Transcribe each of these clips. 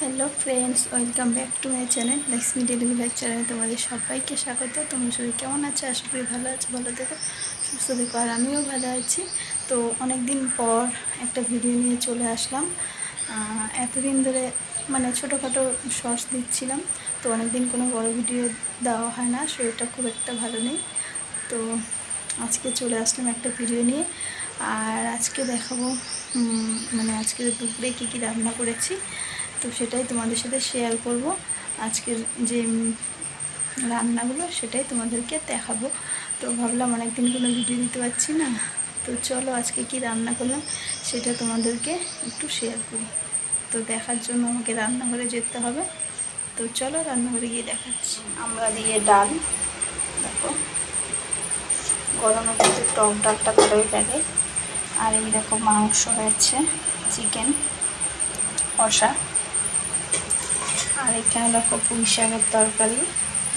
Hello friends welcome back to my channel Lakshmi delivery চ্যানেলে তোমাদের সবাইকে স্বাগত। তোমরা সবাই কেমন আছো? আশা করি ভালো আছো, ভালো থেকো, সুস্থ থেকো, আর আমিও ভালো আছি। তো অনেক দিন পর একটা ভিডিও নিয়ে চলে আসলাম। এতদিন ধরে মানে ছোটোখাটো শর্টস দিচ্ছিলাম, তো অনেক দিন কোনো বড় ভিডিও দেওয়া হয় না, শরীরটা খুব একটা ভালো নেই। তো আজকে চলে আসলাম একটা ভিডিও নিয়ে, আর আজকে দেখাবো মানে আজকে দুপুরে কী কী রান্না করেছি। তো সেটাই তোমাদের সাথে শেয়ার করব। আজকের যে রান্নাগুলো সেটাই তোমাদেরকে দেখাবো। তো ভাবলাম অনেকদিন কোনো ভিডিও দিতে পারছি না। তো চলো আজকে কি রান্না করলাম সেটা তোমাদেরকে একটু শেয়ার করি। তো দেখার জন্য আমাকে রান্নাঘরে যেতে হবে। তো চলো রান্নাঘরে গিয়ে দেখাচ্ছি। আমরা দিয়ে ডাল। দেখো। গরমে কিন্তু টক ডালটা ভালোই লাগে। আর এই দেখো মাংস হয়েছে। চিকেন কষা। আর এখানে দেখো পুঁই শাকের তরকারি,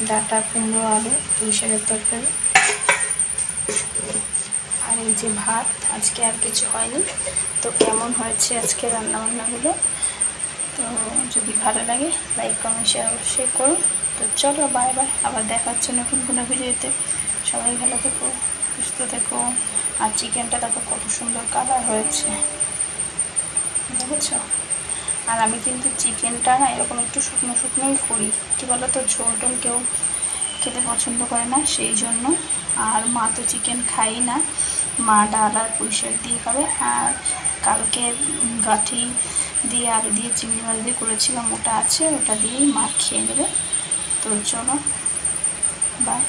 ডাটা, কুমড়ো, আলু পুঁই শাকের তরকারি। আর এই যে ভাত, আজকে আর কিছু হয়নি। তো কেমন হয়েছে আজকে রান্নাবান্নাগুলো? তো যদি ভালো লাগে লাইক কমেন্ট শেয়ার অবশ্যই করো। তো চলো বাই বাই আবার দেখা হচ্ছে নতুন কোনো ভিডিওতে। সবাই ভালো থেকো, সুস্থ থেকো। আর চিকেনটা দেখো কত সুন্দর কালার হয়েছে। দেখেছ? আর আমি কিন্তু চিকেনটা না এরকম একটু শুকনো শুকনোই করি। কী বলো তো ঝোল টোল কেউ খেতে পছন্দ করে না, সেই জন্য। আর মা তো চিকেন খাই না। মা ডাল আর পুঁইশাক দিয়ে খাবে। আর কালকে গাঠি দিয়ে আলু দিয়ে চিংড়ি মাছ দিয়ে করেছিলাম ওটা আছে, ওটা দিয়েই মা খেয়ে নেবে। তো চলো বাই